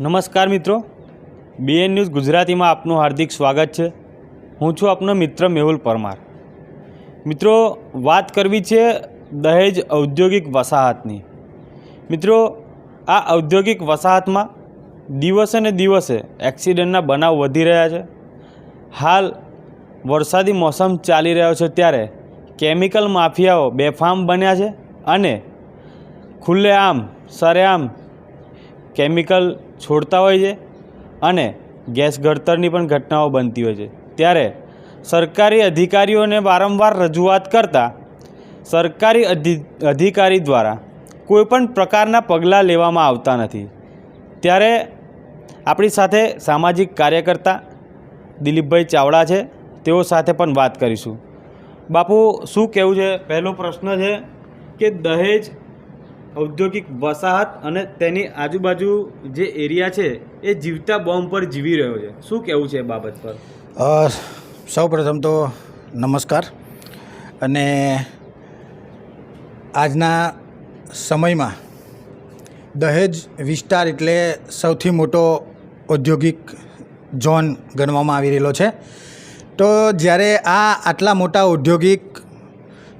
નમસ્કાર મિત્રો. BN news ગુજરાતીમાં આપનું હાર્દિક સ્વાગત છે. હું છું આપનો મિત્ર મેહુલ પરમાર. મિત્રો, વાત કરવી છે દહેજ ઔદ્યોગિક વસાહતની. મિત્રો, આ ઔદ્યોગિક વસાહતમાં દિવસે ને દિવસે એક્સિડન્ટના બનાવ વધી રહ્યા છે. હાલ વરસાદી મોસમ ચાલી રહ્યો છે ત્યારે કેમિકલ માફિયાઓ બેફામ બન્યા છે અને ખુલ્લેઆમ, સરેઆમ કેમિકલ છોડતા હોય છે અને ગેસ ઘડતરની પણ ઘટનાઓ બનતી હોય છે. ત્યારે સરકારી અધિકારીઓને વારંવાર રજૂઆત કરતાં સરકારી અધિ, અધિકારી દ્વારા કોઈપણ પ્રકારના પગલાં લેવામાં આવતા નથી. ત્યારે આપણી સાથે સામાજિક કાર્યકર્તા દિલીપભાઈ ચાવડા છે. તેઓ સાથે પણ વાત કરીશું. બાપુ, શું કહેવું છે? પહેલો પ્રશ્ન છે કે દહેજ ઔદ્યોગિક વસાહત અને તેની આજુબાજુ જે એરિયા છે, એ જીવતા બોમ્બ પર જીવી રહ્યો છે. શું કહેવું છે એ બાબત પર? સૌ પ્રથમ તો નમસ્કાર અને આજના સમયમાં દહેજ વિસ્તાર એટલે સૌથી મોટો ઔદ્યોગિક ઝોન ગણવામાં આવી રહેલો છે. તો જ્યારે આ આટલા મોટા ઔદ્યોગિક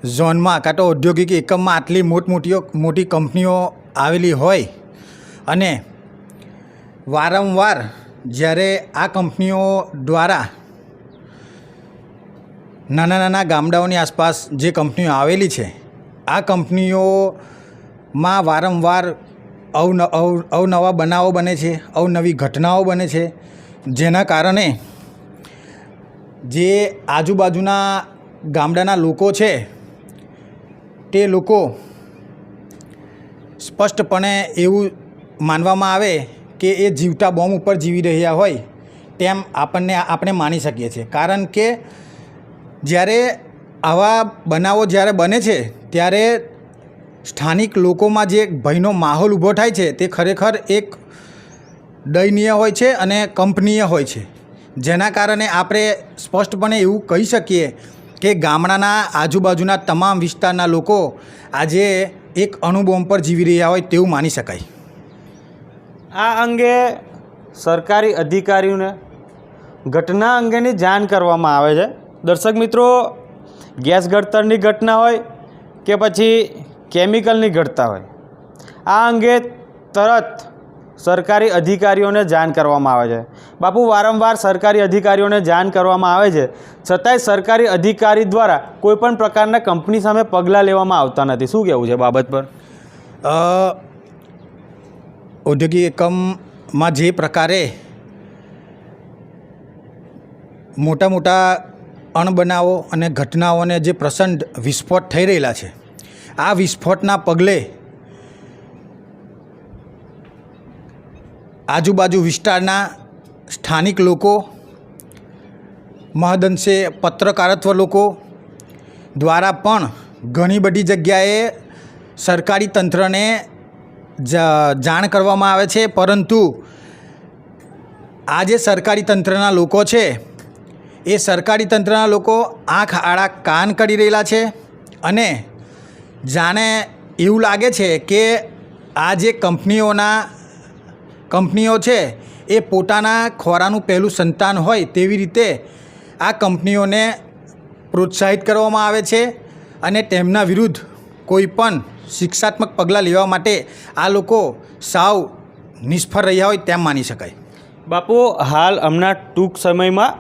ઝોનમાં કાં તો ઔદ્યોગિક એકમમાં આટલી મોટમોટીઓ, મોટી કંપનીઓ આવેલી હોય અને વારંવાર જ્યારે આ કંપનીઓ દ્વારા નાના નાના ગામડાઓની આસપાસ જે કંપનીઓ આવેલી છે, આ કંપનીઓમાં વારંવાર અવન અવ, અવનવા બનાવો બને છે, અવનવી ઘટનાઓ બને છે, જેના કારણે જે આજુબાજુના ગામડાના લોકો છે તે લોકો સ્પષ્ટપણે એવું માનવામાં આવે કે એ જીવતા બોમ્બ ઉપર જીવી રહ્યા હોય તેમ આપણને આપણે માની શકીએ છીએ. કારણ કે જ્યારે આવા બનાવો જ્યારે બને છે, ત્યારે સ્થાનિક લોકોમાં જે ભયનો માહોલ ઊભો થાય છે, તે ખરેખર એક દયનીય હોય છે અને કંપનીય હોય છે. જેના કારણે આપણે સ્પષ્ટપણે એવું કહી શકીએ કે ગામડાના આજુબાજુના તમામ વિસ્તારના લોકો આજે એક અણુબોમ્બ પર જીવી રહ્યા હોય તેવું માની શકાય. આ અંગે સરકારી અધિકારીઓને ઘટના અંગેની જાણ કરવામાં આવે છે. દર્શક મિત્રો, ગેસ ગળતરની ઘટના હોય કે પછી કેમિકલની ઘટના હોય, આ અંગે તરત સરકારી અધિકારીઓને જાણ કરવામાં આવે છે. બાપુ, વારંવાર સરકારી અધિકારીઓને જાણ કરવામાં આવે છે. છતાંય સરકારી અધિકારી દ્વારા કોઈપણ પ્રકારના કંપની સામે પગલાં લેવામાં આવતા નથી. શું કહેવું છે બાબત પર? ઔદ્યોગિક એકમમાં જે પ્રકારે મોટા મોટા અણબનાવો અને ઘટનાઓને જે પ્રસંગ વિસ્ફોટ થઈ રહેલા છે, આ વિસ્ફોટના પગલે આજુબાજુ વિસ્તારના સ્થાનિક લોકો, મહદઅંશે પત્રકારત્વ લોકો દ્વારા પણ ઘણી બધી જગ્યાએ સરકારી તંત્રને જાણ કરવામાં આવે છે. પરંતુ આ જે સરકારી તંત્રના લોકો છે, એ સરકારી તંત્રના લોકો આંખ આડા કાન કરી રહેલા છે અને જાણે એવું લાગે છે કે આ જે કંપનીઓના કંપનીઓ છે, એ પોતાના ખોરાનું પહેલું સંતાન હોય તેવી રીતે આ કંપનીઓને પ્રોત્સાહિત કરવામાં આવે છે અને તેમના વિરુદ્ધ કોઈ પણ શિક્ષાત્મક પગલાં લેવા માટે આ લોકો સાવ નિષ્ફળ રહ્યા હોય તેમ માની શકાય. બાપુ, હાલ હમણાં ટૂંક સમયમાં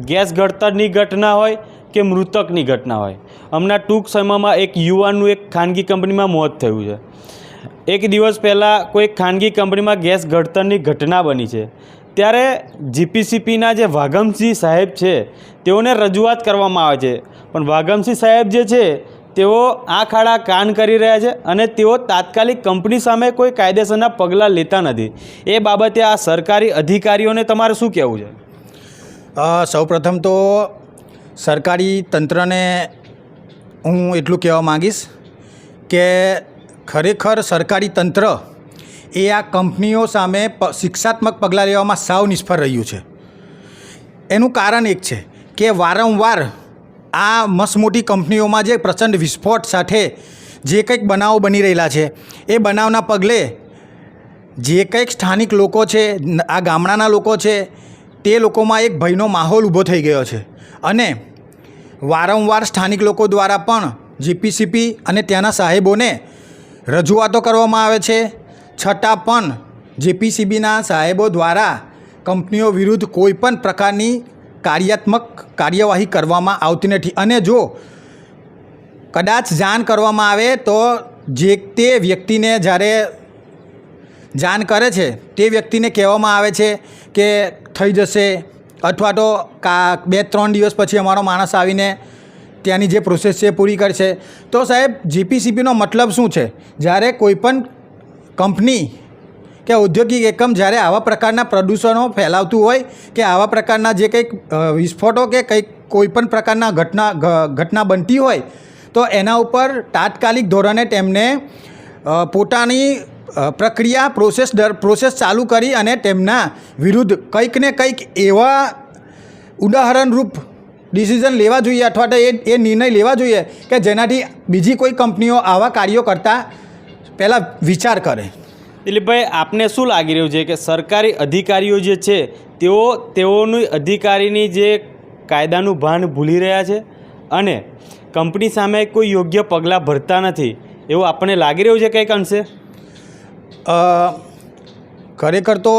ગેસ ગળતરની ઘટના હોય કે મૃતકની ઘટના હોય? હમણાં ટૂંક સમયમાં એક યુવાનનું એક ખાનગી કંપનીમાં મોત થયું છે. એક દિવસ પહેલાં કોઈ ખાનગી કંપનીમાં ગેસ ગળતરની ઘટના બની છે. ત્યારે જીપીસીપીના જે વાઘમસિંહ સાહેબ છે, તેઓને રજૂઆત કરવામાં આવે છે. પણ વાઘમસિંહ સાહેબ જે છે, તેઓ આંખ આડા કાન કરી રહ્યા છે અને તેઓ તાત્કાલિક કંપની સામે કોઈ કાયદેસરના પગલાં લેતા નથી. એ બાબતે આ સરકારી અધિકારીઓને તમારે શું કહેવું છે? સૌપ્રથમ તો સરકારી તંત્રને હું એટલું કહેવા માગીશ કે ખરેખર સરકારી તંત્ર એ આ કંપનીઓ સામે શિક્ષાત્મક પગલાં લેવામાં સાવ નિષ્ફળ રહ્યું છે. એનું કારણ એક છે કે વારંવાર આ મસમોટી કંપનીઓમાં જે પ્રચંડ વિસ્ફોટ સાથે જે કંઈક બનાવો બની રહેલા છે, એ બનાવના પગલે જે કંઈક સ્થાનિક લોકો છે આ ગામડાના લોકો છે, તે લોકોમાં એક ભયનો માહોલ ઊભો થઈ ગયો છે. અને વારંવાર સ્થાનિક લોકો દ્વારા પણ જીપીસીપી અને ત્યાંના સાહેબોને રજૂઆતો કરવામાં આવે છે. છતાં પણ જેપીસીબીના સાહેબો દ્વારા કંપનીઓ વિરુદ્ધ કોઈપણ પ્રકારની કાર્યાત્મક કાર્યવાહી કરવામાં આવતી નથી. અને જો કદાચ જાણ કરવામાં આવે તો જે તે વ્યક્તિને જ્યારે જાણ કરે છે, તે વ્યક્તિને કહેવામાં આવે છે કે થઈ જશે અથવા તો કા બે ત્રણ દિવસ પછી અમારો માણસ આવીને ત્યાંની જે પ્રોસેસ છે પૂરી કરશે. તો સાહેબ જીપીસીપીનો મતલબ શું છે? જ્યારે કોઈપણ કંપની કે ઔદ્યોગિક એકમ જ્યારે આવા પ્રકારના પ્રદૂષણો ફેલાવતું હોય કે આવા પ્રકારના જે કંઈક વિસ્ફોટો કે કંઈક કોઈપણ પ્રકારના ઘટના ઘટના બનતી હોય, તો એના ઉપર તાત્કાલિક ધોરણે તેમને પોતાની પ્રક્રિયા પ્રોસેસ દર પ્રોસેસ ચાલુ કરી અને તેમના વિરુદ્ધ કંઈક ને કંઈક એવા ઉદાહરણરૂપ ડિસિઝન લેવા જોઈએ અથવા તો એ એ નિર્ણય લેવા જોઈએ કે જેનાથી બીજી કોઈ કંપનીઓ આવા કાર્યો કરતાં પહેલાં વિચાર કરે. દિલીપભાઈ આપને શું લાગી રહ્યું છે કે સરકારી અધિકારીઓ જે છે તેઓ તેઓની અધિકારીની જે કાયદાનું ભાન ભૂલી રહ્યા છે? અને કંપની સામે કોઈ યોગ્ય પગલાં ભરતા નથી એવું આપણને લાગી રહ્યું છે કંઈક અંશે? ખરેખર તો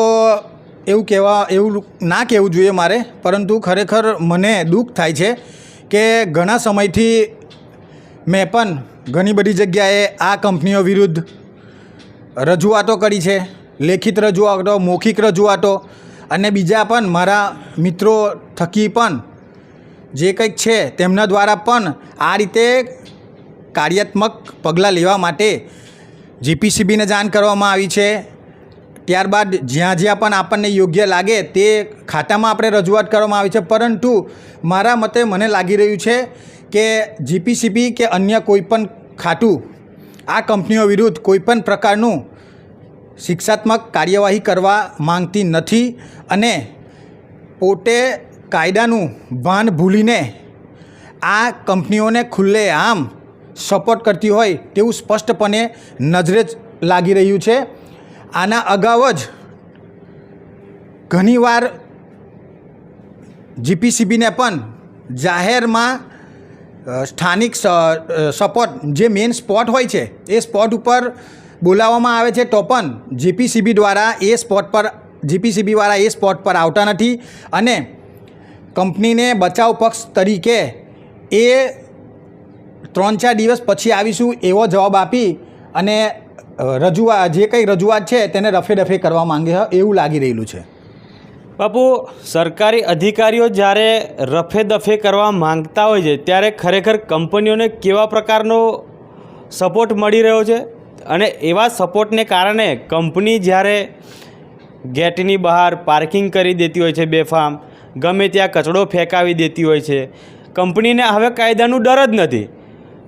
એવું કહેવા, એવું ના કહેવું જોઈએ મારે, પરંતુ ખરેખર મને દુઃખ થાય છે કે ઘણા સમયથી મેં પણ ઘણી બધી જગ્યાએ આ કંપનીઓ વિરુદ્ધ રજૂઆતો કરી છે, લેખિત રજૂઆતો, મૌખિક રજૂઆતો અને બીજા પણ મારા મિત્રો થકી પણ જે કંઈક છે તેમના દ્વારા પણ આ રીતે કાર્યાત્મક પગલાં લેવા માટે જીપીસીબીને જાણ કરવામાં આવી છે. ત્યારબાદ જ્યાં જ્યાં પણ આપણને યોગ્ય લાગે તે ખાતામાં આપણે રજૂઆત કરવામાં આવી છે. પરંતુ મારા મતે મને લાગી રહ્યું છે કે જીપીસીપી કે અન્ય કોઈ પણ ખાતું આ કંપનીઓ વિરુદ્ધ કોઈપણ પ્રકારનું શિક્ષાત્મક કાર્યવાહી કરવા માંગતી નથી અને પોતે કાયદાનું ભાન ભૂલીને આ કંપનીઓને ખુલ્લે આમ સપોર્ટ કરતી હોય તેવું સ્પષ્ટપણે નજરે જ લાગી રહ્યું છે. આના અગાઉ જ ઘણીવાર જીપીસીબીને પણ જાહેરમાં સ્થાનિક સપોર્ટ, જે મેઇન સ્પોટ હોય છે, એ સ્પોટ ઉપર બોલાવવામાં આવે છે. તો પણ જીપીસીબી દ્વારા એ સ્પોટ પર જીપીસીબીવાળા એ સ્પોટ પર આવતા નથી અને કંપનીને બચાવ પક્ષ તરીકે એ ત્રણ ચાર દિવસ પછી આવીશું એવો જવાબ આપી અને રજૂઆત, જે કંઈ રજૂઆત છે તેને રફે દફે કરવા માંગે એવું લાગી રહેલું છે. બાપુ, સરકારી અધિકારીઓ જ્યારે રફે દફે કરવા માંગતા હોય છે, ત્યારે ખરેખર કંપનીઓને કેવા પ્રકારનો સપોર્ટ મળી રહ્યો છે? અને એવા સપોર્ટને કારણે કંપની જ્યારે ગેટની બહાર પાર્કિંગ કરી દેતી હોય છે બેફામ, ગમે ત્યાં કચડો ફેંકાવી દેતી હોય છે, કંપનીને હવે કાયદાનું ડર જ નથી.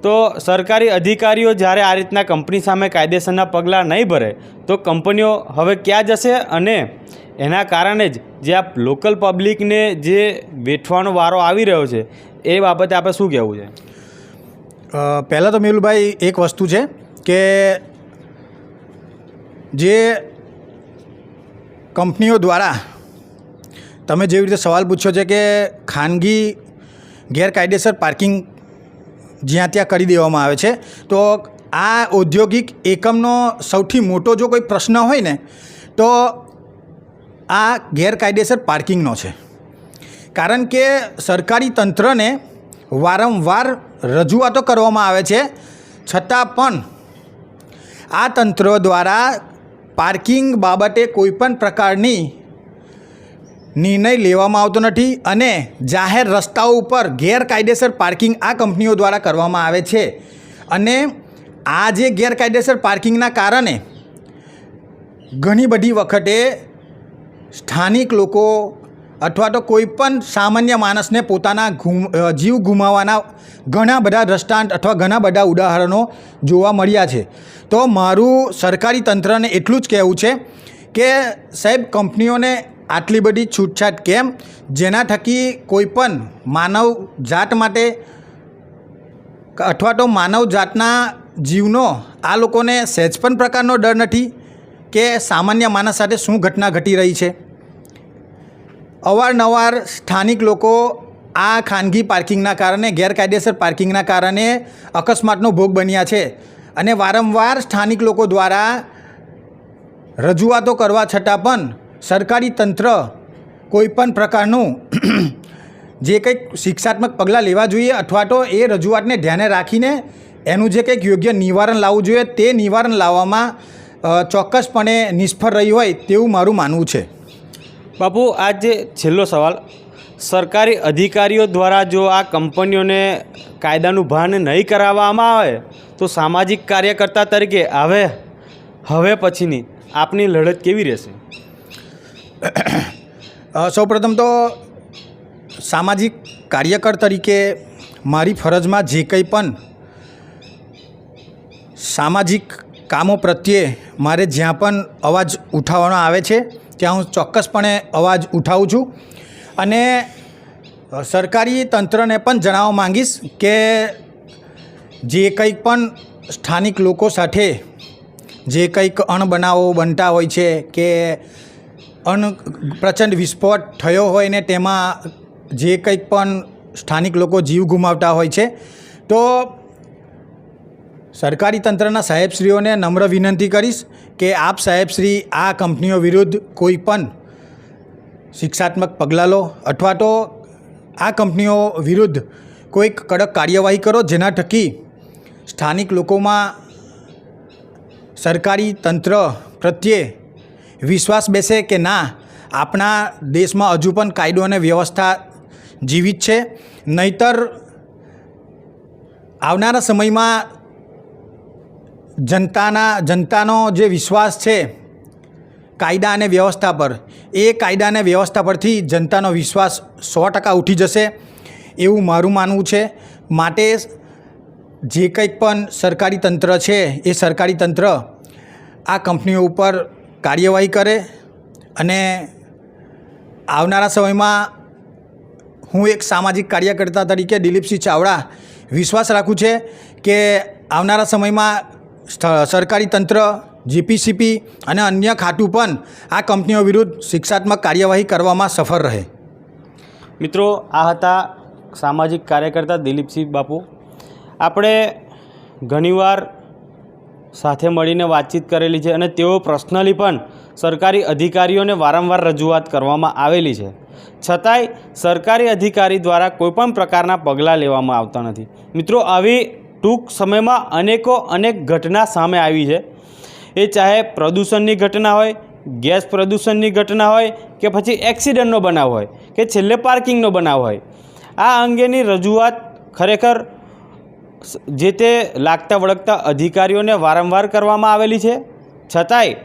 તો સરકારી અધિકારીઓ જ્યારે આ રીતના કંપની સામે કાયદેસરના પગલાં નહીં ભરે, તો કંપનીઓ હવે ક્યાં જશે અને એના કારણે જ જે આ લોકલ પબ્લિકને જે વેઠવાનો વારો આવી રહ્યો છે, એ બાબતે આપણે શું કહેવું છે? પહેલાં તો મેહુલભાઈ, એક વસ્તુ છે કે જે કંપનીઓ દ્વારા તમે જેવી રીતે સવાલ પૂછ્યો છે કે ખાનગી ગેરકાયદેસર પાર્કિંગ જ્યાં ત્યાં કરી દેવામાં આવે છે. તો આ ઔદ્યોગિક એકમનો સૌથી મોટો જો કોઈ પ્રશ્ન હોય ને, તો આ ગેરકાયદેસર પાર્કિંગનો છે. કારણ કે સરકારી તંત્રને વારંવાર રજૂઆતો કરવામાં આવે છે. છતાં પણ આ તંત્ર દ્વારા પાર્કિંગ બાબતે કોઈપણ પ્રકારની નિર્ણય લેવામાં આવતો નથી અને જાહેર રસ્તાઓ ઉપર ગેરકાયદેસર પાર્કિંગ આ કંપનીઓ દ્વારા કરવામાં આવે છે. અને આ જે ગેરકાયદેસર પાર્કિંગના કારણે ઘણી બધી વખતે સ્થાનિક લોકો અથવા તો કોઈ પણ સામાન્ય માણસને પોતાના જીવ ગુમાવવાના ઘણા બધા દ્રષ્ટાંત અથવા ઘણા બધા ઉદાહરણો જોવા મળ્યા છે. તો મારું સરકારી તંત્રને એટલું જ કહેવું છે કે સાહેબ, કંપનીઓને આટલી બધી છૂટછાટ કેમ? જેના થકી કોઈપણ માનવ જાત માટે અથવા તો માનવ જાતના જીવનો આ લોકોને સહેજ પણ પ્રકારનો ડર નથી કે સામાન્ય માણસ સાથે શું ઘટના ઘટી રહી છે. અવારનવાર સ્થાનિક લોકો આ ખાનગી પાર્કિંગના કારણે, ગેરકાયદેસર પાર્કિંગના કારણે અકસ્માતનો ભોગ બન્યા છે અને વારંવાર સ્થાનિક લોકો દ્વારા રજૂઆતો કરવા છતાં પણ સરકારી તંત્ર કોઈ પણ પ્રકારનું જે કંઈક શિક્ષાત્મક પગલાં લેવા જોઈએ અથવા તો એ રજૂઆતને ધ્યાને રાખીને એનું જે કંઈક યોગ્ય નિવારણ લાવવું જોઈએ, તે નિવારણ લાવવામાં ચોક્કસપણે નિષ્ફળ રહી હોય તેવું મારું માનવું છે. બાપુ, આ જે છેલ્લો સવાલ, સરકારી અધિકારીઓ દ્વારા જો આ કંપનીઓને કાયદાનું ભાન નહીં કરાવવામાં આવે, તો સામાજિક કાર્યકર્તા તરીકે હવે હવે પછીની આપની લડત કેવી રહેશે? સૌપ્રથમ તો સામાજિક કાર્યકર તરીકે મારી ફરજમાં જે કંઈ પણ સામાજિક કામો પ્રત્યે મારે જ્યાં પણ અવાજ ઉઠાવવાનો આવે છે, ત્યાં હું ચોક્કસપણે અવાજ ઉઠાવું છું. અને સરકારી તંત્રને પણ જણાવવા માંગીશ કે જે કંઈક પણ સ્થાનિક લોકો સાથે જે કંઈક અણબનાવો બનતા હોય છે કે અન પ્રચંડ વિસ્ફોટ થયો હોય ને તેમાં જે કંઈક પણ સ્થાનિક લોકો જીવ ગુમાવતા હોય છે, તો સરકારી તંત્રના સાહેબશ્રીઓને નમ્ર વિનંતી કરીશ કે આપ સાહેબશ્રી આ કંપનીઓ વિરુદ્ધ કોઈ પણ શિક્ષાત્મક પગલાં લો અથવા તો આ કંપનીઓ વિરુદ્ધ કોઈક કડક કાર્યવાહી કરો. જેના થકી સ્થાનિક લોકોમાં સરકારી તંત્ર પ્રત્યે વિશ્વાસ બેસે કે ના, આપણા દેશમાં હજુ પણ કાયદો અને વ્યવસ્થા જીવિત છે. નહીતર આવનારા સમયમાં જનતાના, જનતાનો જે વિશ્વાસ છે કાયદા અને વ્યવસ્થા પર, એ કાયદા અને વ્યવસ્થા પરથી જનતાનો વિશ્વાસ સો ટકા ઉઠી જશે એવું મારું માનવું છે. માટે જે કંઈક પણ સરકારી તંત્ર છે, એ સરકારી તંત્ર આ કંપનીઓ ઉપર કાર્યવાહી કરે અને આવનારા સમયમાં હું એક સામાજિક કાર્યકર્તા તરીકે દિલીપસિંહ ચાવડા વિશ્વાસ રાખું છે કે આવનારા સમયમાં સરકારી તંત્ર, જીપીસીપી અને અન્ય ખાતું પણ આ કંપનીઓ વિરુદ્ધ શિક્ષાત્મક કાર્યવાહી કરવામાં સફળ રહે. મિત્રો, આ હતા સામાજિક કાર્યકર્તા દિલીપસિંહ બાપુ. આપણે ઘણીવાર સાથે મળીને વાતચીત કરેલી છે અને તેઓ પર્સનલી પણ સરકારી અધિકારીઓને વારંવાર રજૂઆત કરવામાં આવેલી છે. છતાંય સરકારી અધિકારી દ્વારા કોઈપણ પ્રકારના પગલાં લેવામાં આવતા નથી. મિત્રો, આવી ટૂંક સમયમાં અનેકો અનેક ઘટના સામે આવી છે. એ ચાહે પ્રદૂષણની ઘટના હોય, ગેસ પ્રદૂષણની ઘટના હોય કે પછી એક્સિડન્ટનો બનાવ હોય કે છેલ્લે પાર્કિંગનો બનાવ હોય. આ અંગેની રજૂઆત ખરેખર જે તે લાગતા વળગતા અધિકારીઓને વારંવાર કરવામાં આવેલી છે. છતાંય,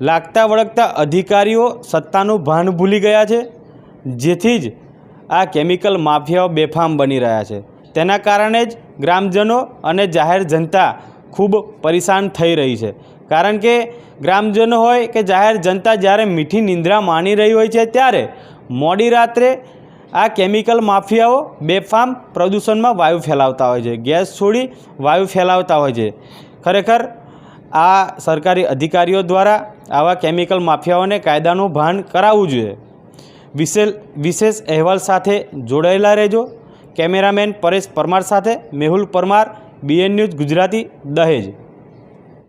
લાગતા વળગતા અધિકારીઓ સત્તાનું ભાન ભૂલી ગયા છે, જેથી જ આ કેમિકલ માફિયાઓ બેફામ બની રહ્યા છે. તેના કારણે જ ગ્રામજનો અને જાહેર જનતા ખૂબ પરેશાન થઈ રહી છે. કારણ કે ગ્રામજનો હોય કે જાહેર જનતા જ્યારે મીઠી નિંદ્રા માણી રહી હોય છે ત્યારે મોડી રાત્રે આ કેમિકલ માફિયાઓ બેફામ પ્રદૂષણમાં વાયુ ફેલાવતા હોય છે. ગેસ છોડી વાયુ ફેલાવતા હોય છે. ખરેખર આ સરકારી અધિકારીઓ દ્વારા આવા કેમિકલ માફિયાઓને કાયદાનું ભાન કરાવવું જોઈએ. વિશેષ વિશેષ અહેવાલ સાથે જોડાયેલા રહેજો. કેમેરામેન પરેશ પરમાર સાથે મેહુલ પરમાર, બીએન ન્યૂઝ ગુજરાતી દહેજ.